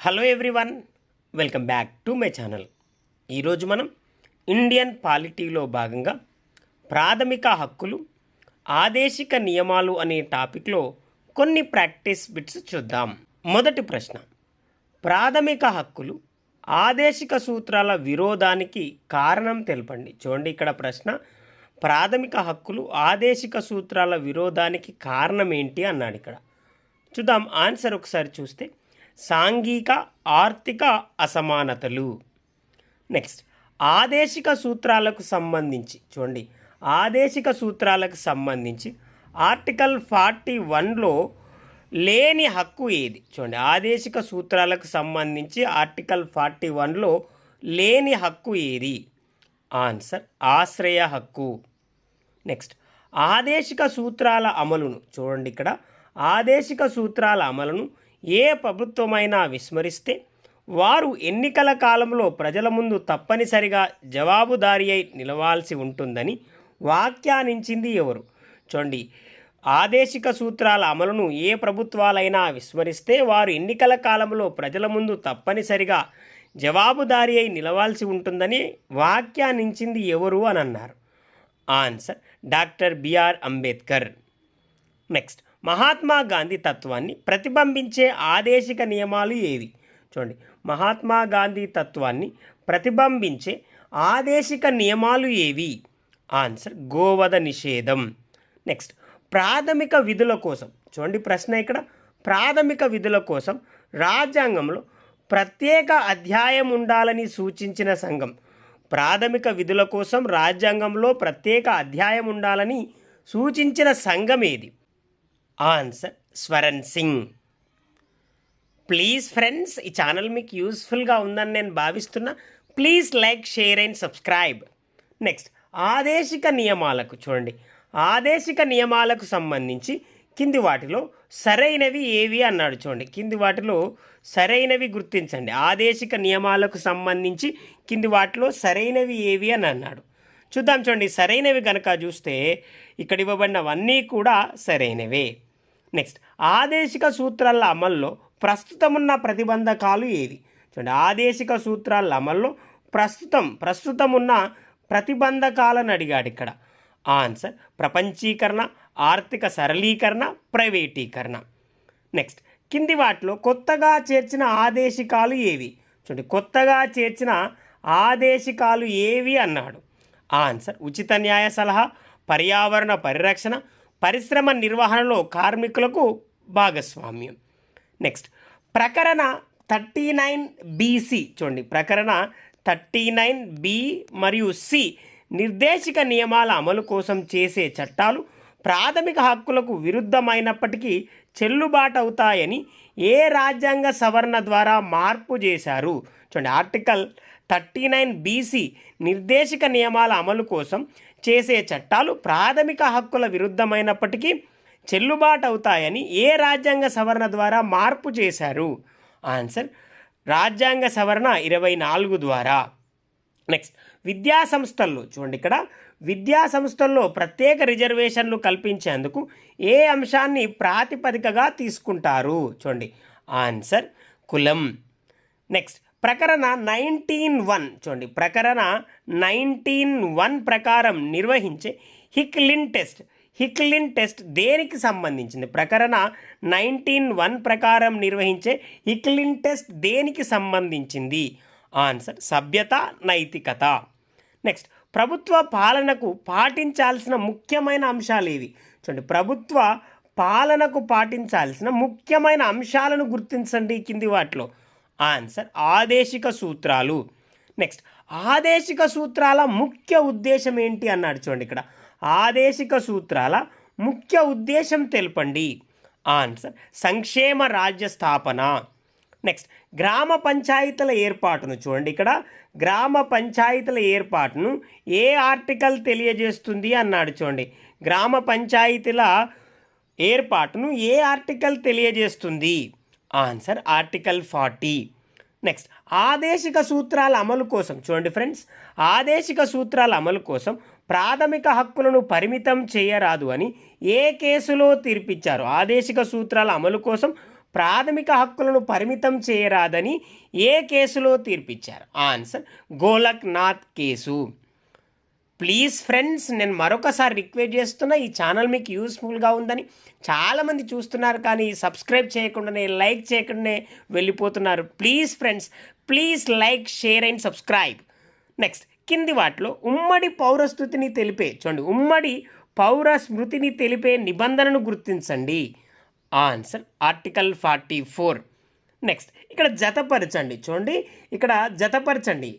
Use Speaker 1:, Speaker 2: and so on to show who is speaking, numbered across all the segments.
Speaker 1: Hello everyone welcome back to my channel ఈరోజు మనం Indian పాలిటీలో భాగంగా ప్రాథమిక హక్కులు ఆదేశిక నియమాలు అనే టాపిక్లో కొన్ని ప్రాక్టీస్ బిట్స్ చూద్దాం. మొదటి ప్రశ్న ప్రాథమిక హక్కులు ఆదేశిక సూత్రాల విరోధానికి కారణం తెలపండి. చూడండి ఇక్కడ ప్రశ్న ప్రాథమిక హక్కులు ఆదేశిక సూత్రాల విరోధానికి కారణం ఏంటి అన్నాడు ఇక్కడ. చూద్దాం ఆన్సర్ ఒకసారి చూస్తే సాంఘిక ఆర్థిక అసమానతలు. నెక్స్ట్ ఆదేశిక సూత్రాలకు సంబంధించి చూడండి ఆదేశిక సూత్రాలకు సంబంధించి ఆర్టికల్ ఫార్టీ వన్లో లేని హక్కు ఏది? చూడండి ఆదేశిక సూత్రాలకు సంబంధించి ఆర్టికల్ ఫార్టీ వన్లో లేని హక్కు ఏది? ఆన్సర్ ఆశ్రయ హక్కు. నెక్స్ట్ ఆదేశిక సూత్రాల అమలును చూడండి ఇక్కడ ఆదేశిక సూత్రాల అమలును ఏ ప్రభుత్వమైనా విస్మరిస్తే వారు ఎన్నికల కాలంలో ప్రజల ముందు తప్పనిసరిగా జవాబుదారీ అయి నిలవాల్సి ఉంటుందని వ్యాఖ్యానించింది ఎవరు? చూడండి. ఆదేశిక సూత్రాల అమలును ఏ ప్రభుత్వాలైనా విస్మరిస్తే వారు ఎన్నికల కాలంలో ప్రజల ముందు తప్పనిసరిగా జవాబుదారీ అయి నిలవాల్సి ఉంటుందని వ్యాఖ్యానించింది ఎవరు అని అన్నారు? Answer doctor BR Ambedkar. Next. Mahatma Gandhi తత్వాన్ని ప్రతిబింబించే ఆదేశిక నియమాలు ఏవి? చూడండి. మహాత్మా గాంధీ తత్వాన్ని ప్రతిబింబించే ఆదేశిక నియమాలు ఏవి? ఆన్సర్ గోవధ నిషేధం. నెక్స్ట్ ప్రాథమిక విధుల కోసం. చూడండి ప్రశ్న ఇక్కడ. ప్రాథమిక విధుల కోసం రాజ్యాంగంలో ప్రత్యేక అధ్యాయం ఉండాలని సూచించిన సంఘం. ప్రాథమిక విధుల కోసం రాజ్యాంగంలో ప్రత్యేక అధ్యాయం ఉండాలని సూచించిన సంఘం ఏది? Answer Swaran Singh. Please friends ఈ ఛానల్ మీకు యూస్ఫుల్గా ఉందని నేను భావిస్తున్నా. Please like share and subscribe next ఆదేశిక నియమాలకు చూడండి. ఆదేశిక నియమాలకు సంబంధించి కింది వాటిలో సరైనవి ఏవి అన్నాడు చూడండి. కింది వాటిలో సరైనవి గుర్తించండి. ఆదేశిక నియమాలకు సంబంధించి కింది వాటిలో సరైనవి ఏవి అని అన్నాడు. చూద్దాం చూడండి. సరైనవి కనుక చూస్తే ఇక్కడ ఇవ్వబడినవన్నీ కూడా సరైనవే. నెక్స్ట్ ఆదేశిక సూత్రాల అమల్లో ప్రస్తుతమున్న ప్రతిబంధకాలు ఏవి? చూడండి ఆదేశిక సూత్రాల అమల్లో ప్రస్తుతం ప్రస్తుతం ఉన్న ప్రతిబంధకాలను అడిగాడు ఇక్కడ. ఆన్సర్ ప్రపంచీకరణ ఆర్థిక సరళీకరణ ప్రైవేటీకరణ. నెక్స్ట్ కింది వాటిలో కొత్తగా చేర్చిన ఆదేశికాలు ఏవి? చూడండి కొత్తగా చేర్చిన ఆదేశికాలు ఏవి అన్నాడు? ఆన్సర్ ఉచిత న్యాయ సలహా పర్యావరణ పరిరక్షణ పరిశ్రమ నిర్వహణలో కార్మికులకు భాగస్వామ్యం. నెక్స్ట్ ప్రకరణ థర్టీ నైన్ బీసీ చూడండి ప్రకరణ థర్టీ నైన్ బి మరియు సి నిర్దేశిక నియమాల అమలు కోసం చేసే చట్టాలు ప్రాథమిక హక్కులకు విరుద్ధమైనప్పటికీ చెల్లుబాటు అవుతాయని ఏ రాజ్యాంగ సవరణ ద్వారా మార్పు చేశారు? చూడండి ఆర్టికల్ థర్టీ నైన్ బీసీ నిర్దేశిక నియమాల అమలు కోసం చేసే చట్టాలు ప్రాథమిక హక్కుల విరుద్ధమైనప్పటికీ చెల్లుబాటు అవుతాయని ఏ రాజ్యాంగ సవరణ ద్వారా మార్పు చేశారు? ఆన్సర్ రాజ్యాంగ సవరణ ఇరవై నాలుగు ద్వారా. నెక్స్ట్ విద్యా సంస్థల్లో చూడండి ఇక్కడ విద్యా సంస్థల్లో ప్రత్యేక రిజర్వేషన్లు కల్పించేందుకు ఏ అంశాన్ని ప్రాతిపదికగా తీసుకుంటారు? చూడండి ఆన్సర్ కులం. నెక్స్ట్ ప్రకరణ నైన్టీన్ వన్. చూడండి ప్రకరణ నైన్టీన్ వన్ ప్రకారం నిర్వహించే హిక్లిన్ టెస్ట్. హిక్లిన్ టెస్ట్ దేనికి సంబంధించింది? ప్రకరణ నైన్టీన్ వన్ ప్రకారం నిర్వహించే హిక్లిన్ టెస్ట్ దేనికి సంబంధించింది? ఆన్సర్ సభ్యత నైతికత. నెక్స్ట్ ప్రభుత్వ పాలనకు పాటించాల్సిన ముఖ్యమైన అంశాలు ఏవి? చూడండి ప్రభుత్వ పాలనకు పాటించాల్సిన ముఖ్యమైన అంశాలను గుర్తించండి కింది వాటిలో. ఆన్సర్ ఆదేశిక సూత్రాలు. నెక్స్ట్ ఆదేశిక సూత్రాల ముఖ్య ఉద్దేశం ఏంటి అన్నాడు చూడండి ఇక్కడ. ఆదేశిక సూత్రాల ముఖ్య ఉద్దేశం తెలపండి. ఆన్సర్ సంక్షేమ రాజ్య స్థాపన నెక్స్ట్ గ్రామ పంచాయతీల ఏర్పాటును చూడండి ఇక్కడ. గ్రామ పంచాయతీల ఏర్పాటును ఏ ఆర్టికల్ తెలియజేస్తుంది అన్నాడు చూడండి. గ్రామ పంచాయతీల ఏర్పాటును ఏ ఆర్టికల్ తెలియజేస్తుంది? Answer article forty. నెక్స్ట్ ఆదేశిక సూత్రాల అమలు కోసం చూడండి ఫ్రెండ్స్ ఆదేశిక సూత్రాల అమలు కోసం ప్రాథమిక హక్కులను పరిమితం చేయరాదు అని ఏ కేసులో తీర్పిచ్చారు? ఆదేశిక సూత్రాల అమలు కోసం ప్రాథమిక హక్కులను పరిమితం చేయరాదని ఏ కేసులో తీర్పిచ్చారు? Answer Golak Nath case. Please friends నేను మరొకసారి రిక్వెస్ట్ చేస్తున్నా ఈ ఛానల్ మీకు యూస్ఫుల్గా ఉందని చాలామంది చూస్తున్నారు కానీ సబ్స్క్రైబ్ చేయకుండానే లైక్ చేయకుండానే వెళ్ళిపోతున్నారు. Please friends please like share and subscribe. Next కింది వాటిలో ఉమ్మడి పౌరస్మృతిని తెలిపే చూడండి ఉమ్మడి పౌర స్మృతిని తెలిపే నిబంధనను గుర్తించండి. Answer article forty four. Next ఇక్కడ జతపరచండి చూడండి ఇక్కడ జతపరచండి.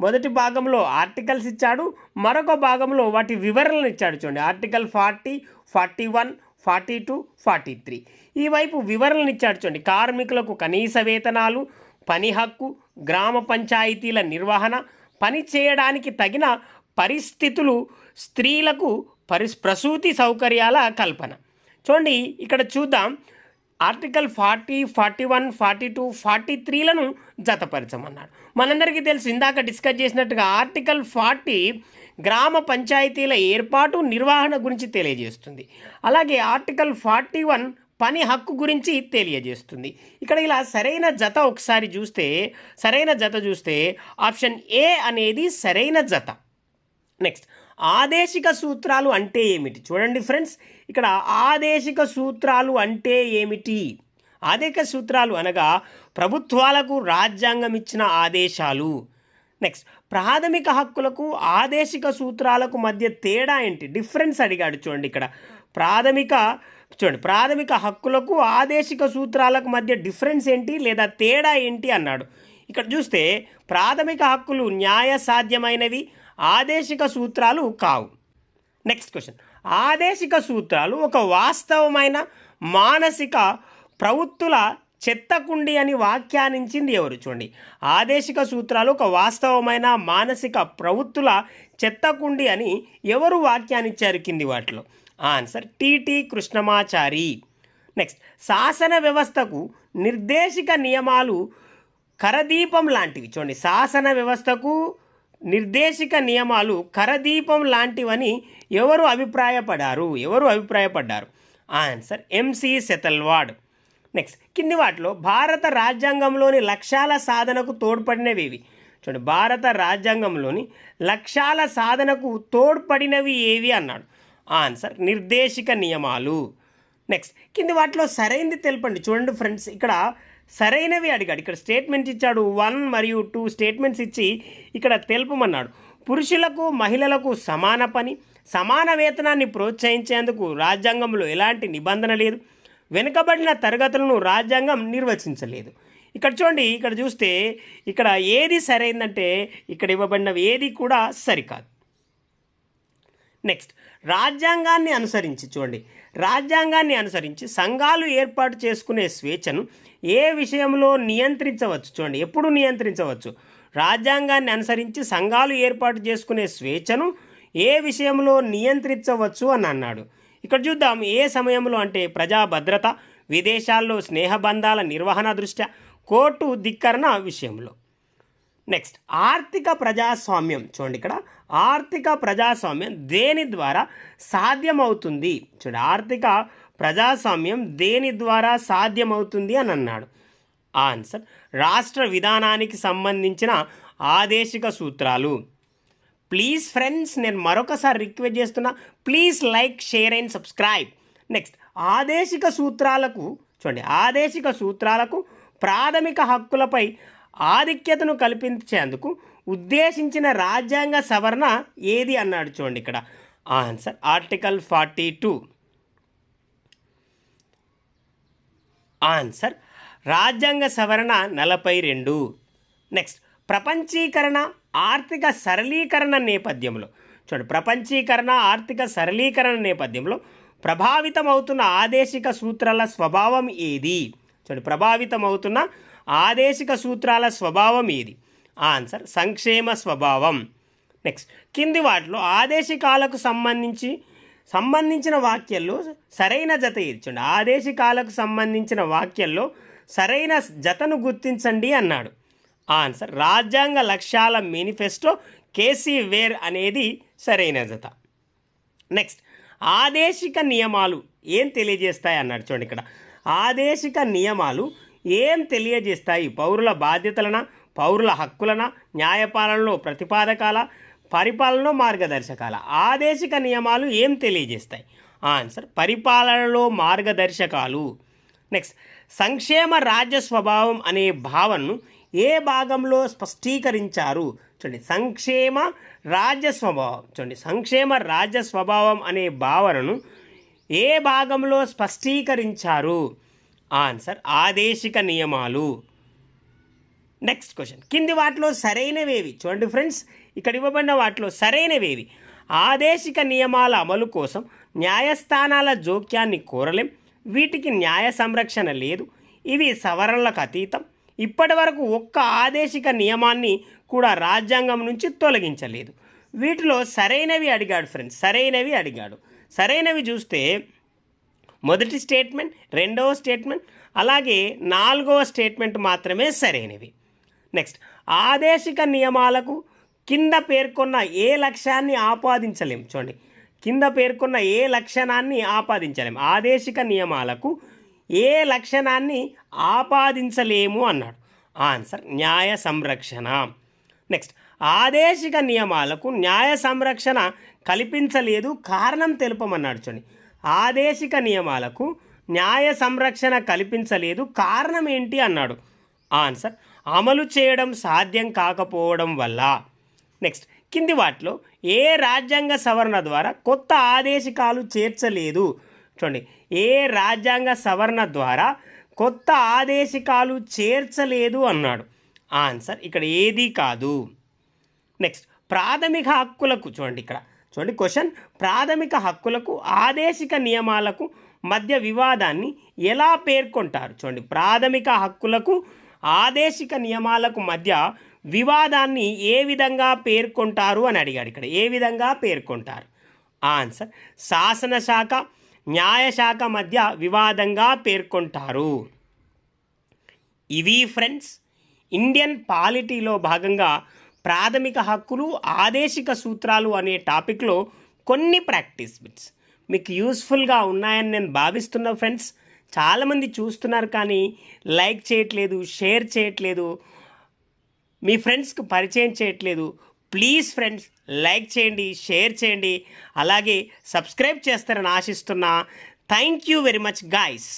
Speaker 1: మొదటి భాగంలో ఆర్టికల్స్ ఇచ్చాడు మరొక భాగంలో వాటి వివరణలు ఇచ్చాడు చూడండి. Article forty forty one forty two forty three. ఈ వైపు వివరణలు ఇచ్చాడు చూడండి. కార్మికులకు కనీస వేతనాలు పని హక్కు గ్రామ పంచాయతీల నిర్వహణ పని చేయడానికి తగిన పరిస్థితులు స్త్రీలకు పరిస్ ప్రసూతి సౌకర్యాల కల్పన. చూడండి ఇక్కడ చూద్దాం. Article forty forty one forty two forty త్రీలను జతపరచమన్నాడు. మనందరికీ తెలిసి ఇందాక డిస్కస్ చేసినట్టుగా ఆర్టికల్ ఫార్టీ గ్రామ పంచాయతీల ఏర్పాటు నిర్వహణ గురించి తెలియజేస్తుంది. అలాగే ఆర్టికల్ ఫార్టీ వన్ పని హక్కు గురించి తెలియజేస్తుంది. ఇక్కడ ఇలా సరైన జత ఒకసారి చూస్తే సరైన జత చూస్తే ఆప్షన్ ఏ అనేది సరైన జత. నెక్స్ట్ ఆదేశిక సూత్రాలు అంటే ఏమిటి? చూడండి ఫ్రెండ్స్ ఇక్కడ ఆదేశిక సూత్రాలు అంటే ఏమిటి? ఆదేశిక సూత్రాలు అనగా ప్రభుత్వాలకు రాజ్యాంగం ఇచ్చిన ఆదేశాలు. నెక్స్ట్ ప్రాథమిక హక్కులకు ఆదేశిక సూత్రాలకు మధ్య తేడా ఏంటి? డిఫరెన్స్ అడిగాడు చూడండి ఇక్కడ. ప్రాథమిక చూడండి ప్రాథమిక హక్కులకు ఆదేశిక సూత్రాలకు మధ్య డిఫరెన్స్ ఏంటి లేదా తేడా ఏంటి అన్నాడు. ఇక్కడ చూస్తే ప్రాథమిక హక్కులు న్యాయ సాధ్యమైనవి ఆదేశిక సూత్రాలు కావు. నెక్స్ట్ క్వశ్చన్ ఆదేశిక సూత్రాలు ఒక వాస్తవమైన మానసిక ప్రవృత్తుల చెత్తకుండి అని వ్యాఖ్యానించింది ఎవరు చూడండి. ఆదేశిక సూత్రాలు ఒక వాస్తవమైన మానసిక ప్రవృత్తుల చెత్తకుండి అని ఎవరు వ్యాఖ్యానించారు కింది వాటిలో? Answer TT Krishnamachari. నెక్స్ట్ శాసన వ్యవస్థకు నిర్దేశిక నియమాలు కరదీపం లాంటివి. చూడండి. శాసన వ్యవస్థకు నిర్దేశిక నియమాలు కరదీపం లాంటివని ఎవరు అభిప్రాయపడారు? ఎవరు అభిప్రాయపడ్డారు? Answer MC Setalvad. నెక్స్ట్ కింది వాటిలో భారత రాజ్యాంగంలోని లక్ష్యాల సాధనకు తోడ్పడినవి ఏవి? చూడండి భారత రాజ్యాంగంలోని లక్ష్యాల సాధనకు తోడ్పడినవి ఏవి అన్నాడు. ఆన్సర్ నిర్దేశిక నియమాలు. నెక్స్ట్ కింది వాటిలో సరైనది తెలపండి. చూడండి ఫ్రెండ్స్ ఇక్కడ సరైనవి అడిగాడు. ఇక్కడ స్టేట్మెంట్స్ ఇచ్చాడు. వన్ మరియు టూ స్టేట్మెంట్స్ ఇచ్చి ఇక్కడ తెలుపమన్నాడు. పురుషులకు మహిళలకు సమాన పని సమాన వేతనాన్ని ప్రోత్సహించేందుకు రాజ్యాంగంలో ఎలాంటి నిబంధన లేదు. వెనుకబడిన తరగతులను రాజ్యాంగం నిర్వచించలేదు. ఇక్కడ చూడండి ఇక్కడ చూస్తే ఇక్కడ ఏది సరైందంటే ఇక్కడ ఇవ్వబడినవి ఏది కూడా సరికాదు. నెక్స్ట్ రాజ్యాంగాన్ని అనుసరించి చూడండి. రాజ్యాంగాన్ని అనుసరించి సంఘాలు ఏర్పాటు చేసుకునే స్వేచ్ఛను ఏ విషయంలో నియంత్రించవచ్చు? చూడండి ఎప్పుడు నియంత్రించవచ్చు? రాజ్యాంగాన్ని అనుసరించి సంఘాలు ఏర్పాటు చేసుకునే స్వేచ్ఛను ఏ విషయంలో నియంత్రించవచ్చు అని అన్నాడు. ఇక్కడ చూద్దాం ఏ సమయంలో అంటే ప్రజా భద్రత విదేశాల్లో స్నేహబంధాల నిర్వహణ దృష్ట్యా కోర్టు ధిక్కరణ విషయంలో. నెక్స్ట్ ఆర్థిక ప్రజాస్వామ్యం. చూడండి ఇక్కడ ఆర్థిక ప్రజాస్వామ్యం దేని ద్వారా సాధ్యమవుతుంది? చూడండి ఆర్థిక ప్రజాస్వామ్యం దేని ద్వారా సాధ్యమవుతుంది అని అన్నాడు. ఆన్సర్ రాష్ట్ర విధానానికి సంబంధించిన ఆదేశిక సూత్రాలు. ప్లీజ్ ఫ్రెండ్స్ నేను మరొకసారి రిక్వెస్ట్ చేస్తున్నా please like share and subscribe. Next ఆదేశిక సూత్రాలకు చూడండి ఆదేశిక సూత్రాలకు ప్రాథమిక హక్కులపై ఆధిక్యతను కల్పించేందుకు ఉద్దేశించిన రాజ్యాంగ సవరణ ఏది అన్నాడు చూడండి ఇక్కడ. Answer article forty two. Answer రాజ్యాంగ సవరణ నలభై రెండు. నెక్స్ట్ ప్రపంచీకరణ ఆర్థిక సరళీకరణ నేపథ్యంలో. చూడండి ప్రపంచీకరణ ఆర్థిక సరళీకరణ నేపథ్యంలో ప్రభావితమవుతున్న ఆదేశిక సూత్రాల స్వభావం ఏది? చూడండి ప్రభావితమవుతున్న ఆదేశిక సూత్రాల స్వభావం ఏది? ఆన్సర్ సంక్షేమ స్వభావం. నెక్స్ట్ కింది వాటిలో ఆదేశికాలకు సంబంధించి సంబంధించిన వాక్యాల్లో సరైన జత ఇచ్చండి చూడండి. ఆదేశికాలకు సంబంధించిన వాక్యాల్లో సరైన జతను గుర్తించండి అన్నాడు. ఆన్సర్ రాజ్యాంగ లక్ష్యాల మేనిఫెస్టో కేసీ వేర్ అనేది సరైన జత. నెక్స్ట్ ఆదేశిక నియమాలు ఏం తెలియజేస్తాయి అన్నాడు చూడండి ఇక్కడ. ఆదేశిక నియమాలు ఏం తెలియజేస్తాయి పౌరుల బాధ్యతలన పౌరుల హక్కులన న్యాయపాలనలో ప్రతిపాదకాల పరిపాలనలో మార్గదర్శకాల? ఆదేశిక నియమాలు ఏం తెలియజేస్తాయి? ఆన్సర్ పరిపాలనలో మార్గదర్శకాలు. నెక్స్ట్ సంక్షేమ రాజ్య స్వభావం అనే భావనను ఏ భాగంలో స్పష్టీకరించారు? చూడండి సంక్షేమ రాజ్య స్వభావం చూడండి సంక్షేమ రాజ్య స్వభావం అనే భావనను ఏ భాగంలో స్పష్టీకరించారు? ఆన్సర్ ఆదేశిక నియమాలు. నెక్స్ట్ క్వశ్చన్ కింది వాటిలో సరైనవేవి? చూడండి ఫ్రెండ్స్ ఇక్కడ ఇవ్వబడిన వాటిలో సరైనవేవి. ఆదేశిక నియమాల అమలు కోసం న్యాయస్థానాల జోక్యాన్ని కోరలేం. వీటికి న్యాయ సంరక్షణ లేదు. ఇవి సవరణలకు అతీతం. ఇప్పటి వరకు ఒక్క ఆదేశిక నియమాన్ని కూడా రాజ్యాంగం నుంచి తొలగించలేదు. వీటిలో సరైనవి అడిగాడు ఫ్రెండ్స్ సరైనవి అడిగాడు. సరైనవి చూస్తే మొదటి స్టేట్మెంట్ రెండవ స్టేట్మెంట్ అలాగే నాలుగవ స్టేట్మెంట్ మాత్రమే సరైనవి. నెక్స్ట్ ఆదేశిక నియమాలకు కింద పేర్కొన్న ఏ లక్ష్యాన్ని ఆపాదించలేం. చూడండి కింద పేర్కొన్న ఏ లక్షణాన్ని ఆపాదించలేం. ఆదేశిక నియమాలకు ఏ లక్షణాన్ని ఆపాదించలేము అన్నాడు. ఆన్సర్ న్యాయ సంరక్షణ. నెక్స్ట్ ఆదేశిక నియమాలకు న్యాయ సంరక్షణ కల్పించలేదు కారణం తెలుపమన్నాడు. చూడండి ఆదేశిక నియమాలకు న్యాయ సంరక్షణ కల్పించలేదు. కారణం ఏంటి? అన్నాడు. ఆన్సర్ అమలు చేయడం సాధ్యం కాకపోవడం వల్ల. నెక్స్ట్ కింది వాటిలో ఏ రాజ్యాంగ సవరణ ద్వారా కొత్త ఆదేశికాలు చేర్చలేదు? చూడండి. ఏ రాజ్యాంగ సవరణ ద్వారా కొత్త ఆదేశికాలు చేర్చలేదు అన్నాడు. ఆన్సర్ ఇక్కడ ఏది కాదు. నెక్స్ట్ ప్రాథమిక హక్కులకు చూడండి ఇక్కడ. చూడండి క్వశ్చన్. ప్రాథమిక హక్కులకు ఆదేశిక నియమాలకు మధ్య వివాదాన్ని ఎలా పేర్కొంటారు? చూడండి ప్రాథమిక హక్కులకు ఆదేశిక నియమాలకు మధ్య వివాదాన్ని ఏ విధంగా పేర్కొంటారు అని అడిగాడు ఇక్కడ. ఏ విధంగా పేర్కొంటారు? ఆన్సర్ శాసనశాఖ న్యాయశాఖ మధ్య వివాదంగా పేర్కొంటారు. ఇవి ఫ్రెండ్స్ ఇండియన్ పాలిటీలో భాగంగా ప్రాథమిక హక్కులు ఆదేశిక సూత్రాలు అనే టాపిక్లో కొన్ని ప్రాక్టీస్ బిట్స్. మీకు యూస్ఫుల్గా ఉన్నాయని నేను భావిస్తున్నా ఫ్రెండ్స్. చాలామంది చూస్తున్నారు కానీ లైక్ చేయట్లేదు షేర్ చేయట్లేదు మీ ఫ్రెండ్స్కి పరిచయం చేయట్లేదు. ప్లీజ్ ఫ్రెండ్స్ లైక్ చేయండి షేర్ చేయండి. అలాగే సబ్స్క్రైబ్ చేస్తారని ఆశిస్తున్నా. Thank you very much guys.